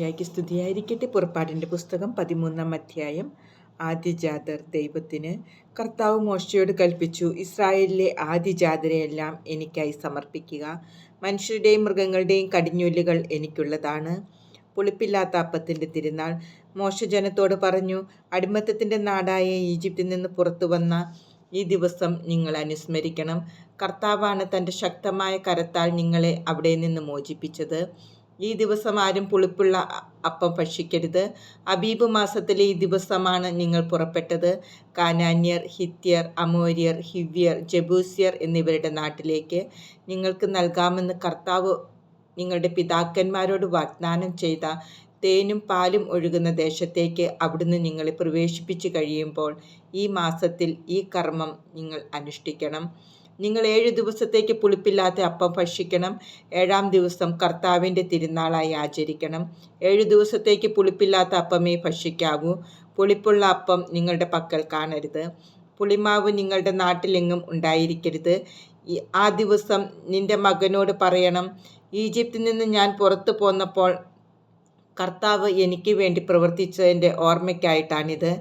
ഈശോമിശിയാക്കി സ്തുതിയായിരിക്കട്ടെ. പുറപ്പാടിന്റെ പുസ്തകം പതിമൂന്നാം അധ്യായം. ആദിജാതർ ദൈവത്തിന് കർത്താവ് മോശയോട് കൽപ്പിച്ചു ഇസ്രായേലിലെ ആദിജാതരെയെല്ലാം എനിക്കായി സമർപ്പിക്കുക. മനുഷ്യരുടെയും മൃഗങ്ങളുടെയും കടിഞ്ഞൂലുകൾ എനിക്കുള്ളതാണ്. പുളിപ്പില്ലാത്ത അപ്പത്തിന്റെ തിരുനാൾ. മോശജനത്തോട് പറഞ്ഞു അടിമത്തത്തിന്റെ നാടായ ഈജിപ്തിൽ നിന്ന് പുറത്തു വന്ന ഈ ദിവസം നിങ്ങൾ അനുസ്മരിക്കണം. കർത്താവാണ് തന്റെ ശക്തമായ കരത്താൽ നിങ്ങളെ അവിടെ നിന്ന് മോചിപ്പിച്ചത്. ഈ ദിവസം ആരും പുളിപ്പുള്ള അപ്പം ഭക്ഷിക്കരുത്. അബീബ് മാസത്തിലെ ഈ ദിവസമാണ് നിങ്ങൾ പുറപ്പെട്ടത്. കാനാന്യർ ഹിത്യർ അമോര്യർ ഹിവ്യർ ജബൂസ്യർ എന്നിവരുടെ നാട്ടിലേക്ക് നിങ്ങൾക്ക് നൽകാമെന്ന് കർത്താവ് നിങ്ങളുടെ പിതാക്കന്മാരോട് വാഗ്ദാനം ചെയ്ത തേനും പാലും ഒഴുകുന്ന ദേശത്തേക്ക് അവിടുന്ന് നിങ്ങളെ പ്രവേശിപ്പിച്ചു കഴിയുമ്പോൾ ഈ മാസത്തിൽ ഈ കർമ്മം നിങ്ങൾ അനുഷ്ഠിക്കണം. നിങ്ങൾ ഏഴ് ദിവസത്തേക്ക് പുളിപ്പില്ലാത്ത അപ്പം ഭക്ഷിക്കണം. ഏഴാം ദിവസം കർത്താവിന്റെ തിരുനാളായി ആചരിക്കണം. ഏഴ് ദിവസത്തേക്ക് പുളിപ്പില്ലാത്ത അപ്പമേ ഭക്ഷിക്കാവൂ. പുളിപ്പുള്ള അപ്പം നിങ്ങളുടെ പക്കൽ കാണരുത്. പുളിമാവ് നിങ്ങളുടെ നാട്ടിലെങ്ങും ഉണ്ടായിരിക്കരുത്. ആ ദിവസം നിന്റെ മകനോട് പറയണം ഈജിപ്തിൽ നിന്ന് ഞാൻ പുറത്തു പോന്നപ്പോൾ കർത്താവ് എനിക്ക് വേണ്ടി പ്രവർത്തിച്ചതിന്റെ ഓർമ്മയ്ക്കായിട്ടാണിത്.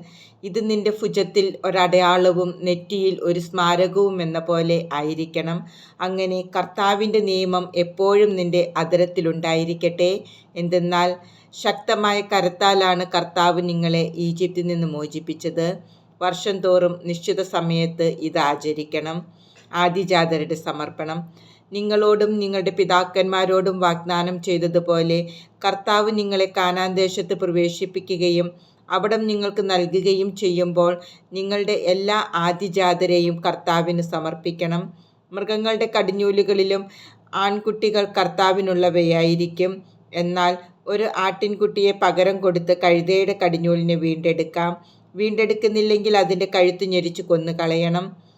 ഇത് നിന്റെ ഭുജത്തിൽ ഒരടയാളവും നെറ്റിയിൽ ഒരു സ്മാരകവും എന്ന പോലെ ആയിരിക്കണം. അങ്ങനെ കർത്താവിന്റെ നിയമം എപ്പോഴും നിന്റെ അതരത്തിലുണ്ടായിരിക്കട്ടെ എന്തെന്നാൽ ശക്തമായ കരത്താലാണ് കർത്താവ് നിങ്ങളെ ഈജിപ്തിൽ നിന്ന് മോചിപ്പിച്ചത്. വർഷം തോറും നിശ്ചിത സമയത്ത് ഇത് ആചരിക്കണം. ആദിജാതരുടെ സമർപ്പണം. നിങ്ങളോടും നിങ്ങളുടെ പിതാക്കന്മാരോടും വാഗ്ദാനം ചെയ്തതുപോലെ കർത്താവ് നിങ്ങളെ കാനാൻ ദേശത്ത് പ്രവേശിപ്പിക്കുകയും അവിടം നിങ്ങൾക്ക് നൽകുകയും ചെയ്യുമ്പോൾ നിങ്ങളുടെ എല്ലാ ആദിജാതരെയും കർത്താവിന് സമർപ്പിക്കണം. മൃഗങ്ങളുടെ കടിഞ്ഞൂലുകളിലും ആൺകുട്ടികൾ കർത്താവിനുള്ളവയായിരിക്കും. എന്നാൽ ഒരു ആട്ടിൻകുട്ടിയെ പകരം കൊടുത്ത് കഴുതയുടെ കടിഞ്ഞൂലിനെ വീണ്ടെടുക്കാം. വീണ്ടെടുക്കുന്നില്ലെങ്കിൽ അതിന്റെ കഴുത്ത് ഞെരിച്ച് കൊന്നു കളയണം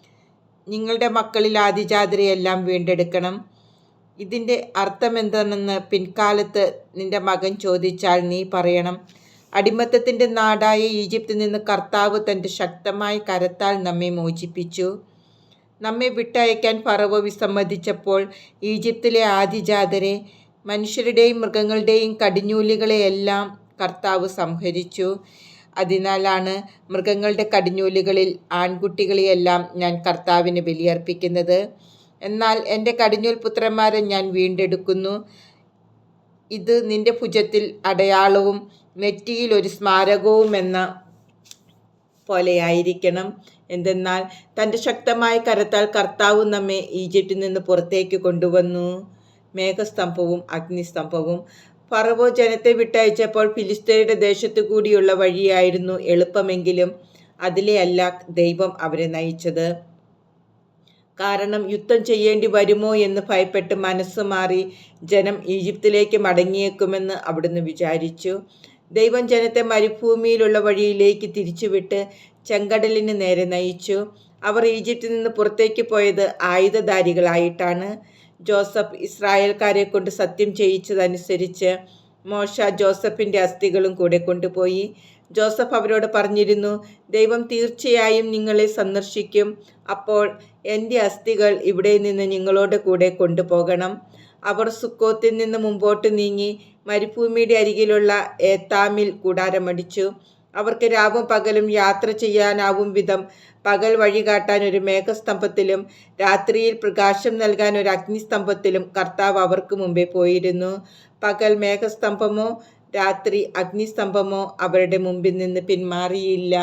നിങ്ങളുടെ മക്കളിൽ ആദിജാതരെയെല്ലാം വീണ്ടെടുക്കണം. ഇതിന്റെ അർത്ഥം എന്താണെന്ന് പിൻകാലത്ത് നിന്റെ മകൻ ചോദിച്ചാൽ നീ പറയണം. അടിമത്തത്തിന്റെ നാടായ ഈജിപ്തിൽ നിന്ന് കർത്താവ് തന്റെ ശക്തമായ കരത്താൽ നമ്മെ മോചിപ്പിച്ചു. നമ്മെ വിട്ടയക്കാൻ ഫറവോ വിസമ്മതിച്ചപ്പോൾ ഈജിപ്തിലെ ആദിജാതരെ മനുഷ്യരുടെയും മൃഗങ്ങളുടെയും കടിഞ്ഞൂലികളെയെല്ലാം കർത്താവ് സംഹരിച്ചു. അതിനാലാണ് മൃഗങ്ങളുടെ കടിഞ്ഞൂലുകളിൽ ആൺകുട്ടികളെയെല്ലാം ഞാൻ കർത്താവിന് ബലിയർപ്പിക്കുന്നത്. എന്നാൽ എന്റെ കടിഞ്ഞൂൽ പുത്രന്മാരെ ഞാൻ വീണ്ടെടുക്കുന്നു. ഇത് നിന്റെ ഭുജത്തിൽ അടയാളവും നെറ്റിയിൽ ഒരു സ്മാരകവും എന്ന പോലെയായിരിക്കണം. എന്തെന്നാൽ തന്റെ ശക്തമായ കരത്താൽ കർത്താവ് നമ്മെ ഈജിപ്തിൽ നിന്ന് പുറത്തേക്ക് കൊണ്ടുവന്നു. മേഘസ്തംഭവും അഗ്നിസ്തംഭവും ഫറവോ ജനത്തെ വിട്ടയച്ചപ്പോൾ ഫിലിസ്തീനയുടെ ദേശത്തു കൂടിയുള്ള വഴിയായിരുന്നു എളുപ്പമെങ്കിലും അതിലെ അല്ല ദൈവം അവരെ നയിച്ചത്. കാരണം യുദ്ധം ചെയ്യേണ്ടി വരുമോ എന്ന് ഭയപ്പെട്ട് മനസ്സ് മാറി ജനം ഈജിപ്തിലേക്ക് മടങ്ങിയേക്കുമെന്ന് അവിടുന്ന് വിചാരിച്ചു. ദൈവം ജനത്തെ മരുഭൂമിയിലുള്ള വഴിയിലേക്ക് തിരിച്ചുവിട്ട് ചെങ്കടലിന് നേരെ നയിച്ചു. അവർ ഈജിപ്തിൽ നിന്ന് പുറത്തേക്ക് പോയത് ആയുധധാരികളായിട്ടാണ്. ജോസഫ് ഇസ്രായേൽക്കാരെ കൊണ്ട് സത്യം ചെയ്യിച്ചതനുസരിച്ച് മോശ ജോസഫിന്റെ അസ്ഥികളും കൂടെ കൊണ്ടുപോയി. ജോസഫ് അവരോട് പറഞ്ഞിരുന്നു ദൈവം തീർച്ചയായും നിങ്ങളെ സന്ദർശിക്കും. അപ്പോൾ എന്റെ അസ്ഥികൾ ഇവിടെ നിന്ന് നിങ്ങളോട് കൂടെ കൊണ്ടുപോകണം. അവർ സുക്കോത്തിൽ നിന്ന് മുമ്പോട്ട് നീങ്ങി മരുഭൂമിയുടെ അരികിലുള്ള ഏത്താമിൽ കൂടാരമടിച്ചു. അവർക്ക് രാവും പകലും യാത്ര ചെയ്യാനാവും വിധം പകൽ വഴികാട്ടാൻ ഒരു മേഘസ്തംഭത്തിലും രാത്രിയിൽ പ്രകാശം നൽകാൻ ഒരു അഗ്നിസ്തംഭത്തിലും കർത്താവ് അവർക്ക് മുമ്പേ പോയിരുന്നു. പകൽ മേഘസ്തംഭമോ രാത്രി അഗ്നിസ്തംഭമോ അവരുടെ മുമ്പിൽ നിന്ന് പിന്മാറിയില്ല.